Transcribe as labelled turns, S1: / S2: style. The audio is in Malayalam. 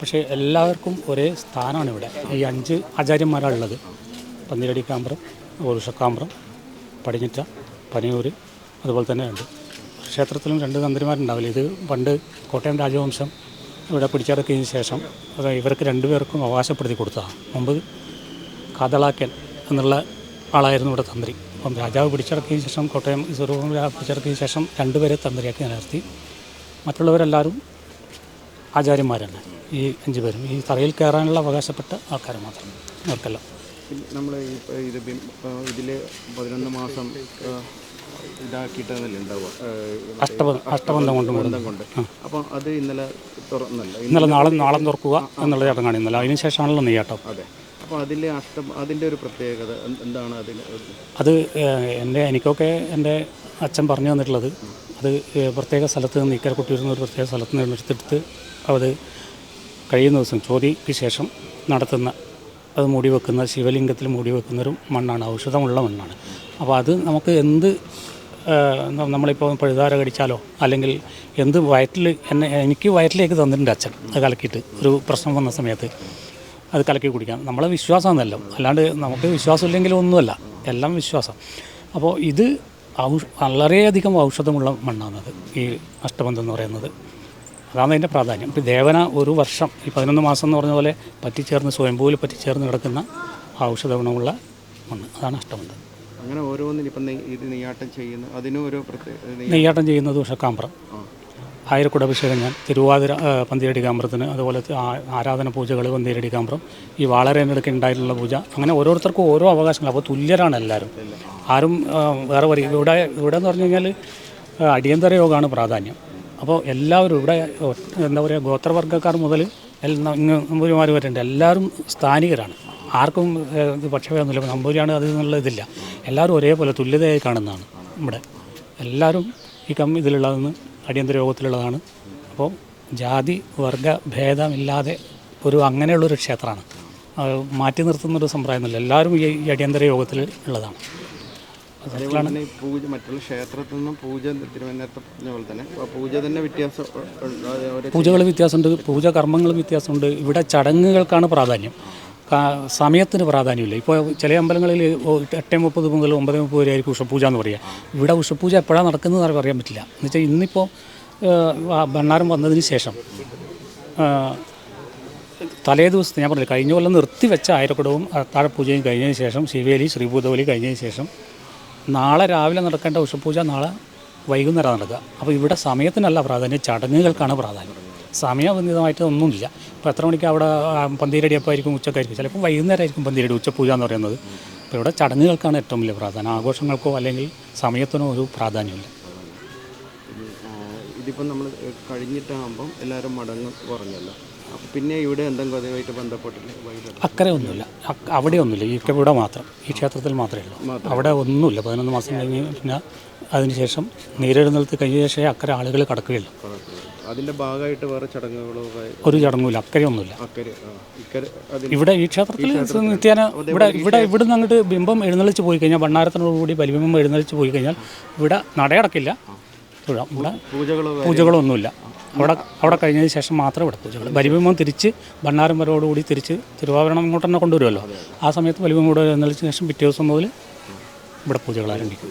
S1: പക്ഷേ എല്ലാവർക്കും ഒരേ സ്ഥാനമാണ് ഇവിടെ ഈ അഞ്ച് ആചാര്യന്മാരാണ് ഉള്ളത് പന്തിരടി കാമ്പ്രം ഓരുഷക്കാമ്പ്രം പടിഞ്ഞിറ്റ പനയൂര് അതുപോലെ തന്നെ ഉണ്ട് ക്ഷേത്രത്തിലും രണ്ട് തന്ത്രിമാരുണ്ടാവില്ല? ഇത് പണ്ട് കോട്ടയം രാജവംശം ഇവിടെ പിടിച്ചടക്കിയതിന് ശേഷം അത് ഇവർക്ക് രണ്ടുപേർക്കും അവകാശപ്പെടുത്തി കൊടുത്തതാണ്. മുമ്പ് കാതളാക്കൻ എന്നുള്ള ആളായിരുന്നു ഇവിടെ തന്ത്രി. അപ്പം രാജാവ് പിടിച്ചടക്കിയതിന് ശേഷം കോട്ടയം സ്വരൂപം പിടിച്ചടക്കിയതിന് ശേഷം രണ്ടുപേരെ തന്ത്രിയാക്കി നിലനിർത്തി. മറ്റുള്ളവരെല്ലാവരും ആചാര്യന്മാരാണ് ഈ അഞ്ച് പേരും. ഈ തറയിൽ കയറാനുള്ള അവകാശപ്പെട്ട ആൾക്കാർ മാത്രം അവർക്കെല്ലാം.
S2: നമ്മൾ ഇത് ഇതിൽ പതിനൊന്ന് മാസം ഉണ്ടാവുക?
S1: അഷ്ടബന്ധം കൊണ്ടും
S2: ബന്ധം കൊണ്ട്. അപ്പം അത് ഇന്നലെ തുറന്നല്ല?
S1: ഇന്നലെ നാളെ നാളെ തുറക്കുക എന്നുള്ള ചടങ്ങാണ് ഇന്നലെ. അതിന് ശേഷമാണല്ലോ നെയ്യാട്ടം
S2: അതെ. അപ്പോൾ അതിൽ അഷ്ടം അതിന്റെ ഒരു പ്രത്യേകത എന്താണ് അതിന്
S1: അത് എന്റെ എനിക്കൊക്കെ എന്റെ അച്ഛൻ പറഞ്ഞു തന്നിട്ടുള്ളത്. അത് പ്രത്യേക സ്ഥലത്ത് നിന്ന് ഇക്കര ഇക്കരക്കുട്ടിയിരുന്ന ഒരു പ്രത്യേക സ്ഥലത്ത് നിന്ന് എടുത്തെടുത്ത് അത് കഴിയുന്ന ദിവസം ചോദ്യയ്ക്ക് ശേഷം നടത്തുന്ന അത് മൂടി വെക്കുന്ന ശിവലിംഗത്തിൽ മൂടി വെക്കുന്നൊരു മണ്ണാണ്. ഔഷധമുള്ള മണ്ണാണ്. അപ്പോൾ അത് നമുക്ക് എന്ത് നമ്മളിപ്പോൾ പഴുതാര കടിച്ചാലോ അല്ലെങ്കിൽ എന്ത് വയറ്റിൽ എന്നെ എനിക്ക് വയറ്റിലേക്ക് തന്നിട്ടുണ്ട് അച്ഛൻ. അത് കലക്കിയിട്ട് ഒരു പ്രശ്നം വന്ന സമയത്ത് അത് കലക്കി കുടിക്കാം. നമ്മളെ വിശ്വാസമാണെന്നല്ലോ അല്ലാണ്ട് നമുക്ക് വിശ്വാസമില്ലെങ്കിലും ഒന്നുമല്ല. എല്ലാം വിശ്വാസം. അപ്പോൾ ഇത് ഔഷ വളരെയധികം ഔഷധമുള്ള മണ്ണാണത്. ഈ അഷ്ടബന്ധം എന്ന് പറയുന്നത്. അതാണ് അതിന്റെ പ്രാധാന്യം. ഇപ്പോൾ ദേവന ഒരു വർഷം ഈ പതിനൊന്ന് മാസം എന്ന് പറഞ്ഞ പോലെ പറ്റിച്ചേർന്ന് സ്വയംഭൂവിൽ പറ്റിച്ചേർന്ന് കിടക്കുന്ന ഔഷധ ഗുണമുള്ള മണ്ണ് അതാണ് അഷ്ടമുണ്ട്
S2: അങ്ങനെ ഓരോന്നിനും ഇപ്പം ഇത് നെയ്യാട്ടം ചെയ്യുന്ന അതിനും ഒരു
S1: നെയ്യാട്ടം ചെയ്യുന്നത് ഉഷക്കാമ്പ്രം. ആയിരക്കുട അഭിഷേകം ഞാൻ തിരുവാതിര പന്തിരടി കാമ്പ്രത്തിന് അതുപോലെ ആരാധന പൂജകൾ പന്തിരടി കാമ്പ്രം ഈ വാളരേനെടുക്ക് ഉണ്ടായിട്ടുള്ള പൂജ അങ്ങനെ ഓരോരുത്തർക്കും ഓരോ അവകാശങ്ങൾ. അപ്പോൾ തുല്യരാണ് എല്ലാവരും. ആരും വേറെ പറയും ഇവിടെ ഇവിടെ എന്ന് പറഞ്ഞു കഴിഞ്ഞാൽ അടിയന്തര യോഗമാണ് പ്രാധാന്യം. അപ്പോൾ എല്ലാവരും ഇവിടെ എന്താ പറയുക ഗോത്രവർഗക്കാർ മുതൽ നമ്പൂരിമാർ വരെയുണ്ട്. എല്ലാവരും സ്ഥാനികരാണ്. ആർക്കും ഇത് പക്ഷഭേദമൊന്നുമില്ല. നമ്പൂരിയാണ് അത് എന്നുള്ള ഇതില്ല. എല്ലാവരും ഒരേപോലെ തുല്യതയായി കാണുന്നതാണ് ഇവിടെ. എല്ലാവരും ഈ കം ഇതിലുള്ളതെന്ന് അടിയന്തര യോഗത്തിലുള്ളതാണ്. അപ്പോൾ ജാതി വർഗ ഭേദമില്ലാതെ ഒരു അങ്ങനെയുള്ളൊരു ക്ഷേത്രമാണ്. മാറ്റി നിർത്തുന്നൊരു സമ്പ്രദായമൊന്നുമില്ല. എല്ലാവരും ഈ അടിയന്തര യോഗത്തിൽ ഉള്ളതാണ്.
S2: അതേപോലെ തന്നെ പൂജ മറ്റുള്ള ക്ഷേത്രത്തിൽ നിന്നും പൂജ തിരുവനന്തപുരത്തെ പറഞ്ഞ പോലെ തന്നെ പൂജ തന്നെ വ്യത്യാസം
S1: പൂജകൾ വ്യത്യാസമുണ്ട് പൂജ കർമ്മങ്ങൾ വ്യത്യാസമുണ്ട്. ഇവിടെ ചടങ്ങുകൾക്കാണ് പ്രാധാന്യം. സമയത്തിന് പ്രാധാന്യമില്ല. ഇപ്പോൾ ചില അമ്പലങ്ങളിൽ എട്ട് മുപ്പത് മുതൽ ഒമ്പത് മുപ്പത് വരെ ആയിരിക്കും ഉഷപൂജ എന്ന് പറയുക ഇവിടെ ഉഷപൂജ എപ്പോഴാണ് നടക്കുന്നത് എന്ന് പറയാൻ പറ്റില്ല. എന്ന് വെച്ചാൽ ഇന്നിപ്പോൾ ഭണ്ണാരം വന്നതിന് ശേഷം തലേ ദിവസത്തെ ഞാൻ പറഞ്ഞില്ല കഴിഞ്ഞ കൊല്ലം നിർത്തിവെച്ച ആയിരക്കുടവും താഴെ പൂജയും കഴിഞ്ഞതിന് ശേഷം ശിവേലി ശ്രീഭൂതബലി കഴിഞ്ഞതിന് ശേഷം നാളെ രാവിലെ നടക്കേണ്ട ഉഷപൂജ നാളെ വൈകുന്നേരം നടക്കുക. അപ്പോൾ ഇവിടെ സമയത്തിനല്ല പ്രാധാന്യം ചടങ്ങുകൾക്കാണ് പ്രാധാന്യം. സമയബന്ധിതമായിട്ട് ഒന്നുമില്ല. ഇപ്പോൾ എത്ര മണിക്ക് അവിടെ പന്തീരടി അപ്പോൾ ആയിരിക്കും ഉച്ചക്കായിരിക്കും. ചിലപ്പോൾ വൈകുന്നേരമായിരിക്കും പന്തീരടി ഉച്ചപൂജ എന്ന് പറയുന്നത്. അപ്പോൾ ഇവിടെ ചടങ്ങുകൾക്കാണ് ഏറ്റവും വലിയ പ്രാധാന്യം. ആഘോഷങ്ങൾക്കോ അല്ലെങ്കിൽ സമയത്തിനോ ഒരു പ്രാധാന്യമില്ല.
S2: ഇതിപ്പം നമ്മൾ കഴിഞ്ഞിട്ടാകുമ്പം എല്ലാവരും മടങ്ങ് പറഞ്ഞല്ലോ. അപ്പം പിന്നെ ഇവിടെ എന്തെങ്കിലും അതുമായിട്ട് ബന്ധപ്പെട്ടില്ല
S1: അക്കരെ ഒന്നുമില്ല അവിടെ ഒന്നുമില്ല ഈ ഇവിടെ മാത്രം. ഈ ക്ഷേത്രത്തിൽ മാത്രമേ ഉള്ളൂ. അവിടെ ഒന്നുമില്ല. പതിനൊന്ന് മാസം കഴിഞ്ഞ് പിന്നെ അതിനുശേഷം നീരെഴുന്നേൽത്ത് കഴിഞ്ഞ ശേഷമേ അക്കരെ ആളുകൾ കടക്കുകയുള്ളൂ.
S2: അതിന്റെ ഭാഗമായിട്ട് വേറെ ചടങ്ങുകളോ
S1: ഒരു ചടങ്ങുമില്ല. അക്കരെ ഒന്നുമില്ല ഇവിടെ ഈ ക്ഷേത്രത്തിൽ നിത്യേന ഇവിടെ ഇവിടെ ഇവിടുന്ന് അങ്ങോട്ട് ബിംബം എഴുന്നള്ളിച്ച് പോയി കഴിഞ്ഞാൽ ഭണ്ണാരത്തിനോടുകൂടി ബലിബിംബം എഴുന്നള്ളിച്ച് പോയി കഴിഞ്ഞാൽ ഇവിടെ നടയടക്കില്ല. ഇവിടെ ഇവിടെ
S2: പൂജകളോ
S1: പൂജകളൊന്നുമില്ല. അവിടെ അവിടെ കഴിഞ്ഞതിന് ശേഷം മാത്രമേ ഇവിടെ പൂജകൾ. ബലിബിംബം തിരിച്ച് ഭണ്ണാരം വരോടുകൂടി തിരിച്ച് തിരുവാഭരണം ഇങ്ങോട്ട് തന്നെ കൊണ്ടുവരുമല്ലോ. ആ സമയത്ത് ബലിബിംബം കൂടെ എന്നതിന് ശേഷം പിറ്റേ ദിവസം മുതൽ ഇവിടെ പൂജകൾ ആരംഭിക്കും.